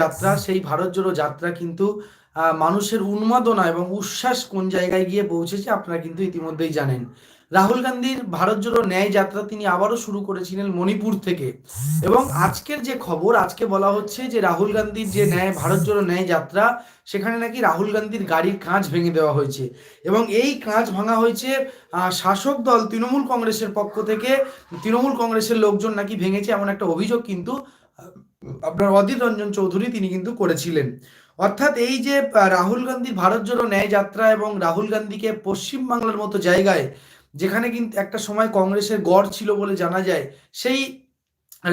যাত্রা সেই ভারত জোড়ো যাত্রা কিন্তু মানুষের উন্মাদনা এবং উচ্ছ্বাস কোন জায়গায় গিয়ে পৌঁছেছে আপনারা কিন্তু ইতিমধ্যেই জানেন। রাহুল গান্ধীর ভারত জোড়ো ন্যায় যাত্রা তিনি আবারও শুরু করেছিলেন মণিপুর থেকে। এবং আজকের যে খবর আজকে বলা হচ্ছে যে রাহুল গান্ধীর যে ন্যায় ভারত জোড়ো ন্যায় যাত্রা সেখানে নাকি রাহুল গান্ধীর গাড়ির কাঁচ ভেঙে দেওয়া হয়েছে। এবং এই কাঁচ ভাঙা হয়েছে শাসক দল তৃণমূল কংগ্রেসের পক্ষ থেকে। তৃণমূল কংগ্রেসের লোকজন নাকি ভেঙেছে এমন একটা অভিযোগ কিন্তু আপনার অধীর রঞ্জন চৌধুরী তিনি কিন্তু করেছিলেন। অর্থাৎ এই যে রাহুল গান্ধীর ভারত জোড়ো ন্যায় যাত্রা এবং রাহুল গান্ধীকে পশ্চিমবাংলার মতো জায়গায়, যেখানে কিন্তু একটা সময় কংগ্রেসের গড় ছিল বলে জানা যায়, সেই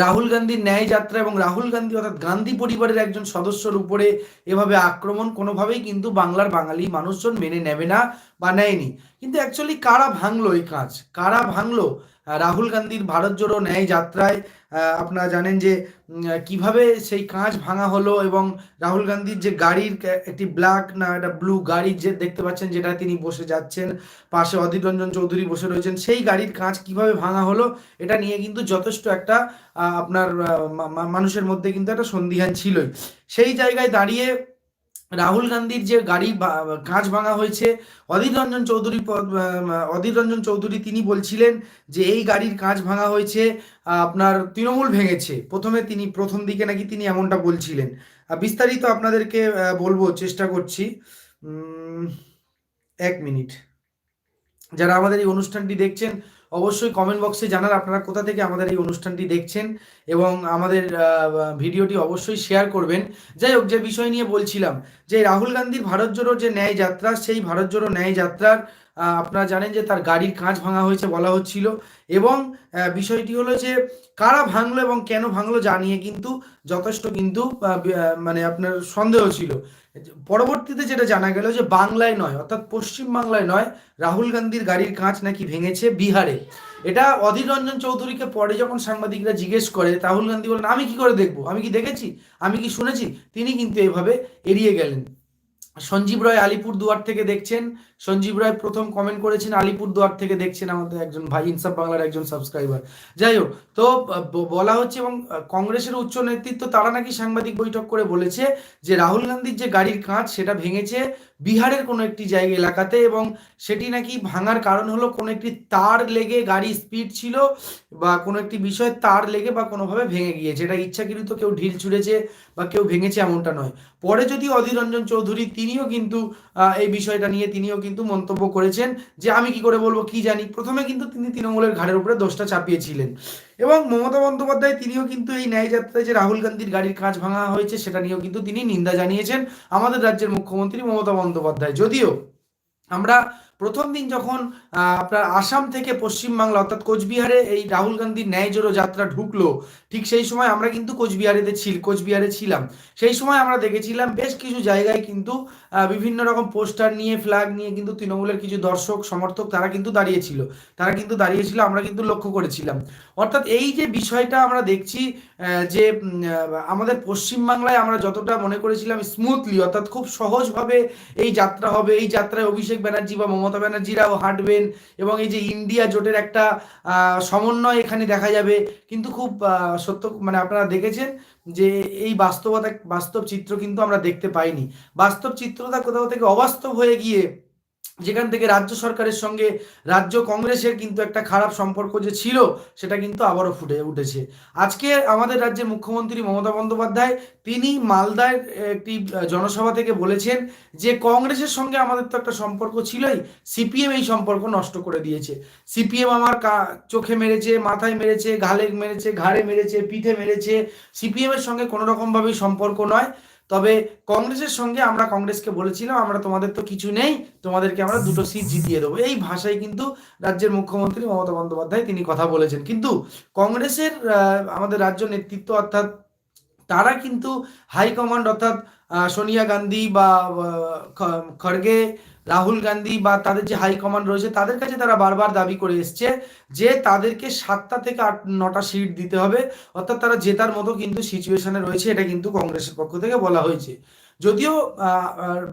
রাহুল গান্ধীর ন্যায় যাত্রা এবং রাহুল গান্ধী অর্থাৎ গান্ধী পরিবারের একজন সদস্যর উপরে এভাবে আক্রমণ কোনোভাবেই কিন্তু বাংলার বাঙালি মানুষজন মেনে নেবে না বা নেয়নি। কিন্তু অ্যাকচুয়ালি কারা ভাঙলো এই কাজ? কারা ভাঙলো? রাহুল গান্ধীর ভারত জোড়ো ন্যায় যাত্রায় আপনারা জানেন যে কীভাবে সেই কাঁচ ভাঙা হলো এবং রাহুল গান্ধীর যে গাড়ির একটি ব্ল্যাক না একটা ব্লু গাড়ি যে দেখতে পাচ্ছেন যেটা তিনি বসে যাচ্ছেন, পাশে অধীর রঞ্জন চৌধুরী বসে রয়েছেন, সেই গাড়ির কাঁচ কীভাবে ভাঙা হলো এটা নিয়ে কিন্তু যথেষ্ট একটা আপনার মানুষের মধ্যে কিন্তু একটা সন্দিহান ছিলই। সেই জায়গায় দাঁড়িয়ে রাহুল গান্ধীর যে গাড়ি কাঁচ ভাঙা হয়েছে, অধীর রঞ্জন চৌধুরী অধীর রঞ্জন চৌধুরী তিনি বলছিলেন যে এই গাড়ির কাঁচ ভাঙা হয়েছে, আপনার তৃণমূল ভেঙেছে। প্রথমে তিনি প্রথম দিকে নাকি তিনি এমনটা বলছিলেন। বিস্তারিত আপনাদেরকে বলব, চেষ্টা করছি। এক মিনিট। যারা আমাদের এই অনুষ্ঠানটি দেখছেন অবশ্যই কমেন্ট বক্সে জানান আপনারা কোথা থেকে আমাদের এই অনুষ্ঠানটি দেখছেন এবং আমাদের ভিডিওটি অবশ্যই শেয়ার করবেন। যাই হোক, যে বিষয় নিয়ে বলছিলাম, যে রাহুল গান্ধীর ভারত জোড়ো যে ন্যায় যাত্রা, সেই ভারত জোড়ো ন্যায় যাত্রার আপনারা জানেন যে তার গাড়ির কাঁচ ভাঙা হয়েছে বলা হচ্ছিল। এবং বিষয়টি হলো যে কারা ভাঙলো এবং কেন ভাঙলো জানিয়ে কিন্তু যথেষ্ট কিন্তু মানে আপনার সন্দেহ ছিল। পরবর্তীতে যেটা জানা গেল যে বাংলায় নয়, অর্থাৎ পশ্চিম বাংলায় নয়, রাহুল গান্ধীর গাড়ির কাঁচ নাকি ভেঙেছে বিহারে। এটা অধীর রঞ্জন চৌধুরীকে পরে যখন সাংবাদিকরা জিজ্ঞেস করে, রাহুল গান্ধী বলেন, আমি কি করে দেখব? আমি কি দেখেছি? আমি কি শুনেছি? তিনি কিন্তু এভাবে এড়িয়ে গেলেন। সঞ্জীব রায় আলিপুর দুয়ার থেকে দেখছেন। সঞ্জীব রায় প্রথম কমেন্ট করেছেন আলিপুর দুয়ার থেকে দেখছেন আমাদের একজন ভাই, ইনসাফ বাংলার একজন সাবস্ক্রাইবার যাই হোক, তো বলা হচ্ছে এবং কংগ্রেসের উচ্চ নেতৃত্ব তারা নাকি সাংবাদিক বৈঠক করে বলেছে যে রাহুল গান্ধীর যে গাড়ির কাঁচ, সেটা ভেঙেছে। বিহারের কোনো একটি জায়গা এলাকাতে এবং সেটি নাকি ভাঙার কারণ হলো কোনো একটি তার লেগে গাড়ি স্পিড ছিল বা কোনো একটি বিষয়ে তার লেগে বা কোনোভাবে ভেঙে গিয়েছে। এটা ইচ্ছাকৃত কেউ ঢিল ছুঁড়েছে বা কেউ ভেঙেছে এমনটা নয়। পরে যদি অধীর রঞ্জন চৌধুরী তিনিও কিন্তু এই বিষয়টা নিয়ে তিনিও কিন্তু মন্তব্য করেছেন যে আমি কি করে বলব কি জানি। প্রথমে কিন্তু তিনি তৃণমূলের ঘাড়ের উপরে দোষটা চাপিয়েছিলেন। এবং মমতা বন্দ্যোপাধ্যায় তিনিও কিন্তু এই ন্যায় যাত্রায় যে রাহুল গান্ধীর গাড়ির কাঁচ ভাঙা হয়েছে, সেটা নিয়েও কিন্তু তিনি নিন্দা জানিয়েছেন আমাদের রাজ্যের মুখ্যমন্ত্রী মমতা বন্দ্যোপাধ্যায়। যদিও আমরা প্রথম দিন যখন আপনার আসাম থেকে পশ্চিমবাংলা অর্থাৎ কোচবিহারে এই রাহুল গান্ধীর ন্যায় জোড়ো যাত্রা ঢুকলো, ঠিক সেই সময় আমরা কিন্তু কোচবিহারেতে ছিল, কোচবিহারে ছিলাম। সেই সময় আমরা দেখেছিলাম বেশ কিছু জায়গায় কিন্তু বিভিন্ন রকম পোস্টার নিয়ে, ফ্ল্যাগ নিয়ে কিন্তু তৃণমূলের কিছু দর্শক, সমর্থক তারা কিন্তু দাঁড়িয়েছিল। তারা কিন্তু দাঁড়িয়েছিল, আমরা কিন্তু লক্ষ্য করেছিলাম। অর্থাৎ এই যে বিষয়টা আমরা দেখছি যে আমাদের পশ্চিমবাংলায় আমরা যতটা মনে করেছিলাম স্মুথলি অর্থাৎ খুব সহজভাবে এই যাত্রা হবে, এই যাত্রায় অভিষেক ব্যানার্জি বা ব্যানার্জিরাও হাঁটবেন এবং এই যে ইন্ডিয়া জোটের একটা সমন্বয় এখানে দেখা যাবে। কিন্তু খুব সত্য মানে আপনারা দেখেছেন যে এই বাস্তবতা, বাস্তব চিত্র কিন্তু আমরা দেখতে পাইনি। বাস্তব চিত্রটা কোথাও থেকে অবাস্তব হয়ে গিয়ে যেখান থেকে রাজ্য সরকারের সঙ্গে রাজ্য কংগ্রেসের কিন্তু একটা খারাপ সম্পর্ক যে ছিল, সেটা কিন্তু আবারও ফুটে উঠেছে। আজকে আমাদের রাজ্যের মুখ্যমন্ত্রী মমতা বন্দ্যোপাধ্যায়, তিনি মালদায় একটি জনসভা থেকে বলেছেন যে, কংগ্রেসের সঙ্গে আমাদের তো একটা সম্পর্ক ছিলই, সিপিএম এই সম্পর্ক নষ্ট করে দিয়েছে। সিপিএম আমার কা- চোখে মেরেছে, মাথায় মেরেছে গালে মেরেছে, ঘাড়ে মেরেছে, পিঠে মেরেছে। সিপিএম এর সঙ্গে কোনো রকম ভাবেই সম্পর্ক নয়। তবে কংগ্রেসের সঙ্গে আমরা কংগ্রেসকে বলেছিলাম, আমরা তোমাদের তো কিছু নেই, তোমাদেরকে আমরা দুটো সিট জিতিয়ে দেবো। এই ভাষায় কিন্তু রাজ্যের মুখ্যমন্ত্রী মমতা বন্দ্যোপাধ্যায় তিনি কথা বলেছেন। কিন্তু কংগ্রেসের আমাদের রাজ্য নেতৃত্ব অর্থাৎ তারা কিন্তু হাইকমান্ড অর্থাৎ সোনিয়া গান্ধী বা খড়গে রাহুল গান্ধী বা তাদের যে হাইকমান্ড রয়েছে, তাদের কাছে তারা বারবার দাবি করে এসছে যে তাদেরকে সাতটা থেকে আট, নটা সিট দিতে হবে। অর্থাৎ তারা জেতার মতো কিন্তু সিচুয়েশনে রয়েছে, এটা কিন্তু কংগ্রেসের পক্ষ থেকে বলা হয়েছে। যদিও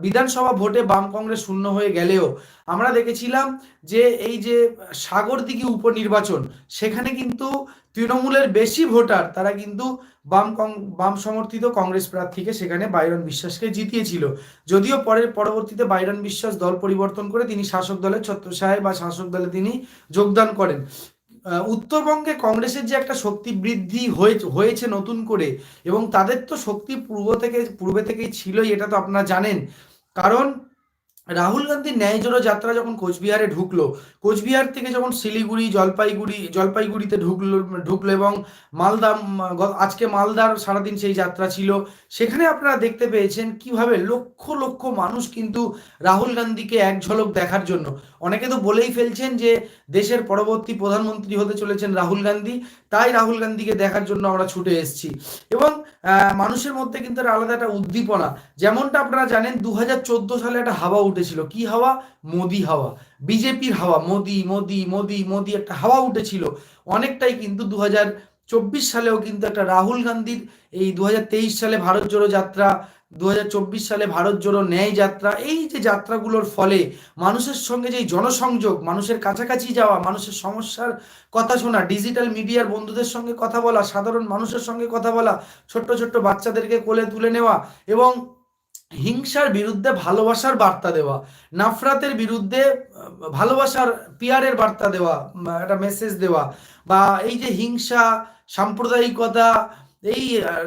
বিধানসভা ভোটে বাম কংগ্রেস শূন্য হয়ে গেলেও আমরা দেখেছিলাম যে এই যে সাগরদিঘি উপনির্বাচন, সেখানে কিন্তু তৃণমূলের বেশি ভোটার তারা কিন্তু বাম বাম সমর্থিত কংগ্রেস প্রার্থীকে সেখানে বাইরন বিশ্বাসকে জিতিয়েছিল। যদিও পরের, পরবর্তীতে বাইরন বিশ্বাস দল পরিবর্তন করে তিনি শাসক দলের ছত্রসায় বা শাসক দলে তিনি যোগদান করেন। উত্তরবঙ্গে কংগ্রেসের যে একটা শক্তি বৃদ্ধি হয়েছে নতুন করে, এবং তাদের তো শক্তি পূর্ব থেকে পূর্বে থেকেই ছিলই, এটা তো আপনারা জানেন। কারণ রাহুল গান্ধীর ন্যায়জোড়ো যাত্রা যখন কোচবিহারে ঢুকলো, কোচবিহার থেকে যখন শিলিগুড়ি, জলপাইগুড়ি, জলপাইগুড়িতে ঢুকলো ঢুকলো এবং মালদা আজকে মালদার সারাদিন সেই যাত্রা ছিল, সেখানে আপনারা দেখতে পেয়েছেন কীভাবে লক্ষ লক্ষ মানুষ কিন্তু রাহুল গান্ধীকে এক ঝলক দেখার জন্য। অনেকে তো বলেই ফেলছেন যে দেশের পরবর্তী প্রধানমন্ত্রী হতে চলেছেন রাহুল গান্ধী, তাই রাহুল গান্ধীকে দেখার জন্য আমরা ছুটে এসেছি। এবং মানুষের মধ্যে কিন্তু আলাদা একটা উদ্দীপনা, যেমনটা আপনারা জানেন দু হাজার চোদ্দ সালে একটা হাওয়া উঠেছিল কি হাওয়া? মোদি হাওয়া। বিজেপির হাওয়া। মোদি মোদি মোদি মোদি একটা হাওয়া উঠেছিল। অনেকটাই কিন্তু দু চব্বিশ সালেও কিন্তু একটা রাহুল গান্ধীর এই দু হাজার তেইশ সালে ভারত জোড়ো যাত্রা দু হাজার চব্বিশ সালে ভারত জোড়ো ন্যায় যাত্রা, এই যে যাত্রাগুলোর ফলে মানুষের সঙ্গে যে জনসংযোগ, মানুষের কাছাকাছি যাওয়া, মানুষের সমস্যার কথা শোনা, ডিজিটাল মিডিয়ার বন্ধুদের সঙ্গে কথা বলা, সাধারণ মানুষের সঙ্গে কথা বলা, ছোট্ট ছোট্ট বাচ্চাদেরকে কোলে তুলে নেওয়া এবং হিংসার বিরুদ্ধে ভালোবাসার বার্তা দেওয়া, নাফরাতের বিরুদ্ধে ভালোবাসার পিয়ারের বার্তা দেওয়া একটা মেসেজ দেওয়া, বা এই যে হিংসা, সাম্প্রদায়িকতা, এই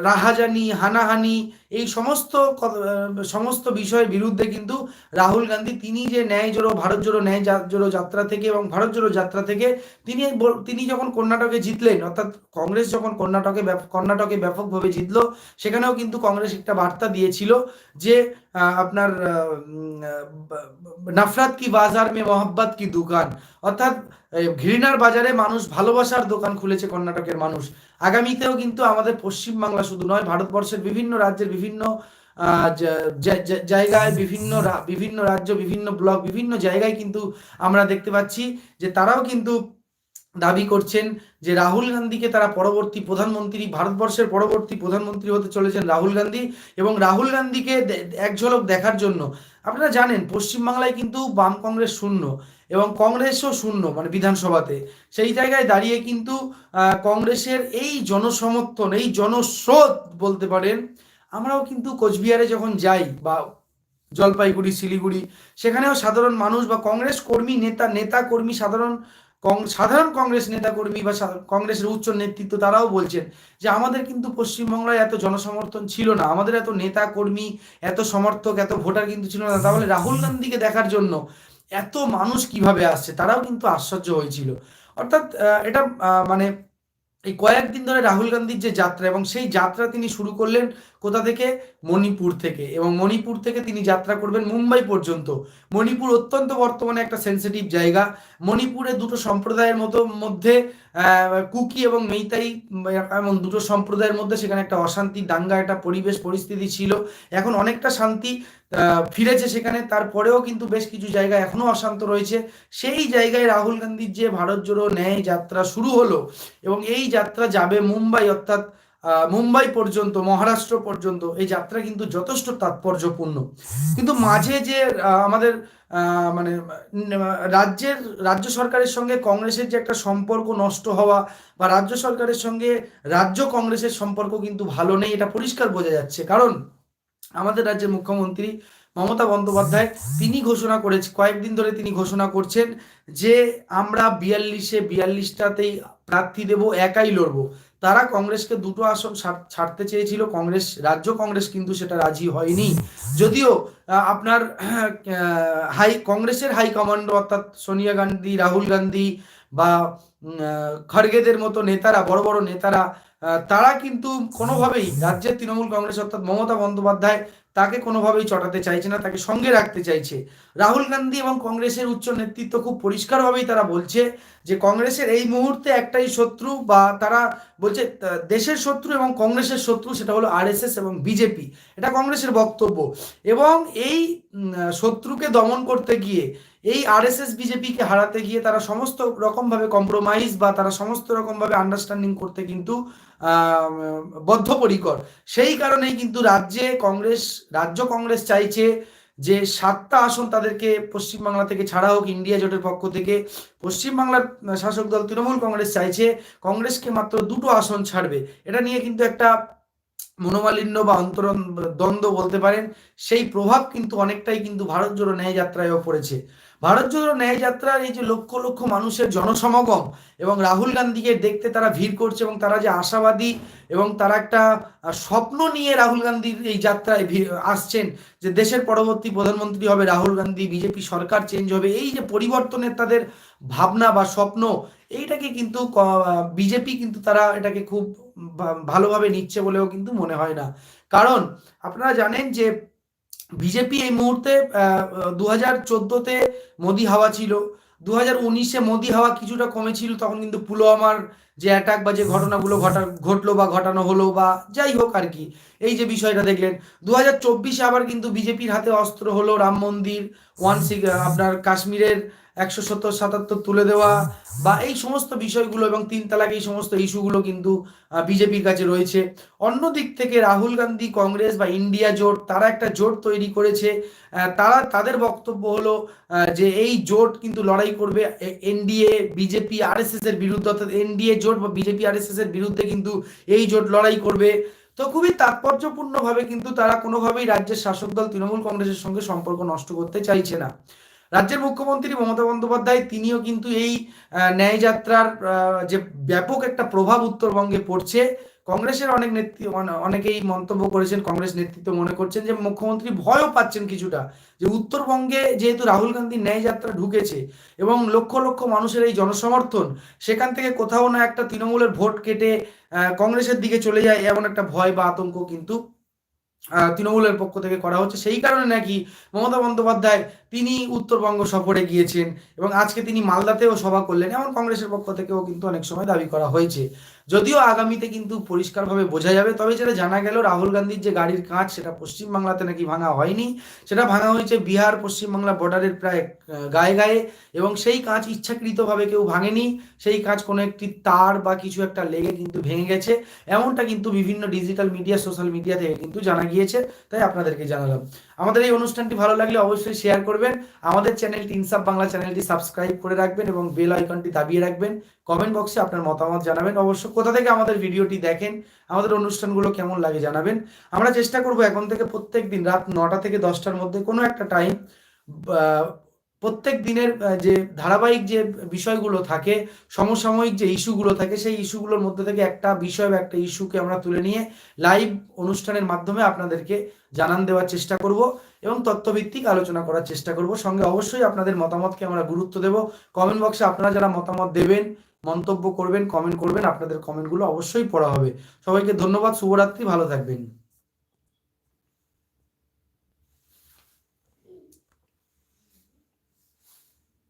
রাহাজানি, হানাহানি, এই সমস্ত সমস্ত বিষয়ের বিরুদ্ধে কিন্তু রাহুল গান্ধী তিনি যে ন্যায় জোড়ো ভারত জোড়ো ন্যায় জোড়ো যাত্রা থেকে এবং ভারত জোড়ো যাত্রা থেকে তিনি তিনি যখন কর্ণাটকে জিতলেন, অর্থাৎ কংগ্রেস যখন কর্ণাটকে কর্ণাটকে ব্যাপকভাবে জিতলো, সেখানেও কিন্তু কংগ্রেস একটা বার্তা দিয়েছিল যে আপনার নাফরাত কি বাজার মে মোহাম্মত কি দোকান? অর্থাৎ ঘৃণার বাজারে মানুষ ভালোবাসার দোকান খুলেছে কর্ণাটকের মানুষ। আগামীতেও কিন্তু আমাদের পশ্চিমবাংলা শুধু নয়, ভারতবর্ষের বিভিন্ন রাজ্যের বিভিন্ন জায়গায় বিভিন্ন বিভিন্ন রাজ্য, বিভিন্ন ব্লক, বিভিন্ন জায়গায় কিন্তু আমরা দেখতে পাচ্ছি যে তারাও কিন্তু দাবি করছেন যে রাহুল গান্ধীকে তারা পরবর্তী প্রধানমন্ত্রী, ভারতবর্ষের পরবর্তী প্রধানমন্ত্রী হতে চলেছেন রাহুল গান্ধী এবং রাহুল গান্ধীকে এক ঝলক দেখার জন্য, আপনারা জানেন পশ্চিমবাংলায় কিন্তু বাম কংগ্রেস শূন্য এবং কংগ্রেসও শূন্য মানে বিধানসভাতে। সেই জায়গায় দাঁড়িয়ে কিন্তু কংগ্রেসের এই জনসমর্থন, এই জনস্রোত বলতে পারেন আমরাও কিন্তু কোচবিহারে যখন যাই বা জলপাইগুড়ি, শিলিগুড়ি, সেখানেও সাধারণ মানুষ বা কংগ্রেস কর্মী, নেতা নেতা কর্মী, সাধারণ সাধারণ কংগ্রেস নেতাকর্মী বা কংগ্রেসের উচ্চ নেতৃত্ব তারাও বলছেন যে আমাদের কিন্তু পশ্চিমবাংলায় এত জনসমর্থন ছিল না। আমাদের এত নেতা কর্মী, এত সমর্থক, এত ভোটার কিন্তু ছিল না। তাহলে রাহুল গান্ধীকে দেখার জন্য এত মানুষ কীভাবে আসছে? তারাও কিন্তু আশ্চর্য হয়েছিল। অর্থাৎ এটা মানে এই কয়েকদিন ধরে রাহুল গান্ধীর যে যাত্রা এবং সেই যাত্রা তিনি শুরু করলেন কোথা থেকে? মণিপুর থেকে। এবং মণিপুর থেকে তিনি যাত্রা করবেন মুম্বাই পর্যন্ত। মণিপুর অত্যন্ত বর্তমানে একটা সেন্সিটিভ জায়গা। মণিপুরে দুটো সম্প্রদায়ের মতো মধ্যে কুকি এবং মেইতাই এমন দুটো সম্প্রদায়ের মধ্যে সেখানে একটা অশান্তি, দাঙ্গা, একটা পরিবেশ, পরিস্থিতি ছিল। এখন অনেকটা শান্তি ফিরেছে সেখানে। তারপরেও কিন্তু বেশ কিছু জায়গা এখনও অশান্ত রয়েছে। সেই জায়গায় রাহুল গান্ধীর যে ভারত জোড়ো ন্যায় যাত্রা শুরু হলো, এবং এই যাত্রা যাবে মুম্বাই, অর্থাৎ মুম্বাই পর্যন্ত, মহারাষ্ট্র পর্যন্ত এই যাত্রা কিন্তু যথেষ্ট তাৎপর্যপূর্ণ। কিন্তু মাঝে যে আমাদের মানে রাজ্যের, রাজ্য সরকারের সঙ্গে কংগ্রেসের যে একটা সম্পর্ক নষ্ট হওয়া বা রাজ্য সরকারের সঙ্গে রাজ্য কংগ্রেসের সম্পর্ক কিন্তু ভালো নেই, এটা পরিষ্কার বোঝা যাচ্ছে। কারণ আমাদের রাজ্যের মুখ্যমন্ত্রী মমতা বন্দ্যোপাধ্যায়, তিনি ঘোষণা করেছে, কয়েকদিন ধরে তিনি ঘোষণা করছেন যে, আমরা বিয়াল্লিশে বিয়াল্লিশটাতেই প্রার্থী দেব, একাই লড়বো। তারা কংগ্রেসকে দুটো আসন ছাড়তে চেয়েছিল। কংগ্রেস, রাজ্য কংগ্রেস কিন্তু সেটা রাজি হয়নি। যদিও আপনার হাই, কংগ্রেসের হাইকমান্ড অর্থাৎ সোনিয়া গান্ধী, রাহুল গান্ধী বা খড়গেদের মতো নেতারা, বড় বড় নেতারা তারা কিন্তু কোনোভাবেই রাজ্যের তৃণমূল কংগ্রেস অর্থাৎ মমতা বন্দ্যোপাধ্যায় তাকে কোনোভাবেই চটাতে চাইছে না, তাকে সঙ্গে রাখতে চাইছে। রাহুল গান্ধী এবং কংগ্রেসের উচ্চ নেতৃত্ব খুব পরিষ্কারভাবেই তারা বলছে যে, কংগ্রেসের এই মুহূর্তে একটাই শত্রু বা তারা বলছে দেশের শত্রু এবং কংগ্রেসের শত্রু সেটা হলো আরএসএস এবং বিজেপি। এটা কংগ্রেসের বক্তব্য। এবং এই শত্রুকে দমন করতে গিয়ে, এই আরএসএস, বিজেপিকে হারাতে গিয়ে তারা সমস্ত রকমভাবে কম্প্রোমাইজ বা তারা সমস্ত রকমভাবে আন্ডারস্ট্যান্ডিং করতে কিন্তু বদ্ধপরিকর। সেই কারণেই কিন্তু রাজ্যে কংগ্রেস, রাজ্য কংগ্রেস চাইছে যে সাতটা আসন তাদেরকে পশ্চিমবাংলা থেকে ছাড়া হোক, ইন্ডিয়া জোটের পক্ষ থেকে। পশ্চিমবাংলার শাসক দল তৃণমূল কংগ্রেস চাইছে, কংগ্রেসকে মাত্র দুটো আসন ছাড়বে। এটা নিয়ে কিন্তু একটা মনোমালিন্য বা অন্তরন দ্বন্দ্ব বলতে পারেন। সেই প্রভাব কিন্তু অনেকটাই কিন্তু ভারত জোড়ো ন্যায় যাত্রায়ও পড়েছে। ভারত জোড়ো ন্যায় যাত্রার এই যে লক্ষ লক্ষ মানুষের জনসমাগম এবং রাহুল গান্ধীকে দেখতে তারা ভিড় করছে এবং তারা যে আশাবাদী এবং তারা একটা স্বপ্ন নিয়ে রাহুল গান্ধীর এই যাত্রায় আসছেন যে দেশের পরবর্তী প্রধানমন্ত্রী হবে রাহুল গান্ধী, বিজেপি সরকার চেঞ্জ হবে, এই যে পরিবর্তনের তাদের ভাবনা বা স্বপ্ন, এইটাকে কিন্তু বিজেপি কিন্তু তারা এটাকে খুব ভালোভাবে নিচ্ছে বলেও কিন্তু মনে হয় না। কারণ আপনারা জানেন যে বিজেপি এই মুহূর্তে দু হাজার মোদি হাওয়া ছিল দু হাজার উনিশে মোদি হাওয়া কিছুটা কমেছিল, তখন কিন্তু পুলওয়ামার যে অ্যাটাক বা যে ঘটনাগুলো ঘটা, ঘটলো বা ঘটানো হলো বা যাই হোক আর কি, এই যে বিষয়টা দেখলেন। দু হাজার চব্বিশে আবার কিন্তু বিজেপির হাতে অস্ত্র হলো রাম মন্দির ওয়ান আপনার কাশ্মীরের একশো সত্তর, সাতাত্তর তুলে দেওয়া বা এই সমস্ত বিষয়গুলো এবং তিন তালাক এই সমস্ত ইস্যুগুলো কিন্তু বিজেপির কাছে রয়েছে। অন্য দিক থেকে রাহুল গান্ধী, কংগ্রেস বা ইন্ডিয়া জোট, তারা একটা জোট তৈরি করেছে। তারা, তাদের বক্তব্য হলো যে এই জোট কিন্তু লড়াই করবে এনডিএ, বিজেপি, আরএসএস এর বিরুদ্ধে, অর্থাৎ এনডিএ জোট বা বিজেপি, আরএসএস এর বিরুদ্ধে কিন্তু এই জোট লড়াই করবে। তো খুবই তাৎপর্যপূর্ণভাবে কিন্তু তারা কোনোভাবেই রাজ্যের শাসক দল তৃণমূল কংগ্রেসের সঙ্গে সম্পর্ক নষ্ট করতে চাইছে না। রাজ্যের মুখ্যমন্ত্রী মমতা বন্দ্যোপাধ্যায় তিনিও কিন্তু এই আহ, ন্যায় যাত্রার যে ব্যাপক একটা প্রভাব উত্তরবঙ্গে পড়ছে কংগ্রেসের অনেক নেতৃ অনে- অনেকেই মন্তব্য করেছেন কংগ্রেস নেতৃত্ব মনে করছেন যে মুখ্যমন্ত্রী ভয়ও পাচ্ছেন কিছুটা যে উত্তরবঙ্গে যেহেতু রাহুল গান্ধীর ন্যায় যাত্রা ঢুকেছে এবং লক্ষ লক্ষ মানুষের এই জনসমর্থন সেখান থেকে কোথাও না একটা তৃণমূলের ভোট কেটে কংগ্রেসের দিকে চলে যায় এমন একটা ভয় বা আতঙ্ক কিন্তু তৃণমূলের পক্ষ থেকে করা হচ্ছে। সেই কারণে নাকি মমতা বন্দ্যোপাধ্যায় তিনি উত্তরবঙ্গ সফরে গিয়েছেন এবং আজকে তিনি মালদাতেও সভা করলেন, এমন কংগ্রেসের পক্ষ থেকেও কিন্তু অনেক সময় দাবি করা হয়েছে। যদিও আগামীতে কিন্তু পরিষ্কারভাবে বোঝা যাবে, তবে যেটা জানা গেল, রাহুল গান্ধীর যে গাড়ির কাঁচ, সেটা পশ্চিমবাংলাতে নাকি ভাঙা হয়নি। সেটা ভাঙা হয়েছে বিহার, পশ্চিমবাংলা বর্ডারের প্রায় গায়ে গায়ে এবং সেই কাঁচ ইচ্ছাকৃতভাবে কেউ ভাঙেনি। সেই কাঁচ কোনো একটি তার বা কিছু একটা লেগে কিন্তু ভেঙে গেছে। এমনটা কিন্তু বিভিন্ন ডিজিটাল মিডিয়া, সোশ্যাল মিডিয়া থেকে কিন্তু জানা গিয়েছে, তাই আপনাদেরকে জানালাম। আমাদের এই অনুষ্ঠানটি ভালো লাগলে অবশ্যই শেয়ার করবেন। আমাদের চ্যানেলটি ইনসাফ বাংলা চ্যানেলটি সাবস্ক্রাইব করে রাখবেন এবং বেল আইকনটি দাবিয়ে রাখবেন। কমেন্ট বক্সে আপনার মতামত জানাবেন। অবশ্য কোথা থেকে আমাদের ভিডিওটি দেখেন, আমাদের অনুষ্ঠানগুলো কেমন লাগে জানাবেন। আমরা চেষ্টা করব এখন থেকে প্রত্যেক দিন রাত নটা থেকে দশটার মধ্যে কোনো একটা টাইম প্রত্যেক দিনের যে ধারাবাহিক যে বিষয়গুলো থাকে, সমসাময়িক যে ইস্যুগুলো থাকে, সেই ইস্যুগুলোর মধ্যে থেকে একটা বিষয় বা একটা ইস্যুকে আমরা তুলে নিয়ে লাইভ অনুষ্ঠানের মাধ্যমে আপনাদেরকে জানান দেওয়ার চেষ্টা করব এবং তথ্যভিত্তিক আলোচনা করার চেষ্টা করব। সঙ্গে অবশ্যই আপনাদের মতামতকে আমরা গুরুত্ব দেব। কমেন্ট বক্সে আপনারা যারা মতামত দেবেন, মন্তব্য করবেন কমেন্ট করবেন, আপনাদের কমেন্টগুলো অবশ্যই পড়া হবে। সবাইকে ধন্যবাদ, শুভরাত্রি, ভালো থাকবেন।